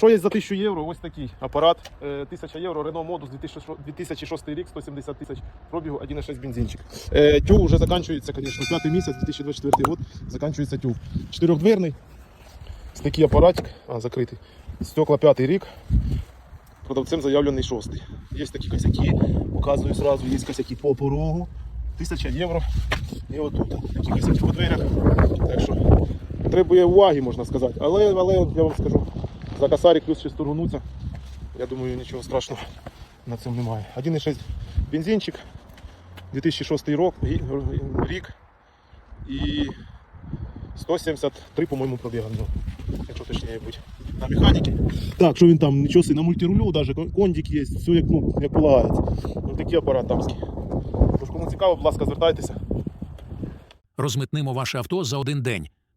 що є за 1000 євро? Ось такий апарат. Е, 1000 євро Renault Modus 2006 2006 рік, 170 тисяч пробігу, 1,6 бензинчик. Е, тюв вже закінчується, звісно, п'ятий місяць, 2024 год, закінчується тюв. Чотирьохдверний. Ось такий апаратик, а, закритий. Стекла п'ятий рік. Продавцем заявлений шостий. Є такі косяки, показую сразу, є косяки по порогу. 1000 євро. І отут такі косяки по дверях. Так що требує уваги, можна сказати. Але, але я вам скажу, за косарик плюс ще стургунуться. Я думаю, нічого страшного на цьому немає. 1,6 бензинчик, 2006 рік, рік і 173, по-моєму, пробіга якщо точніше бути. На механіки. Так, що він там, нічого си, на мультирулю даже, кондик є, все як, ну, як полагається. Такий апарат дамський. Тож кому цікаво, будь ласка, звертайтеся. Розмитнимо ваше авто за один день.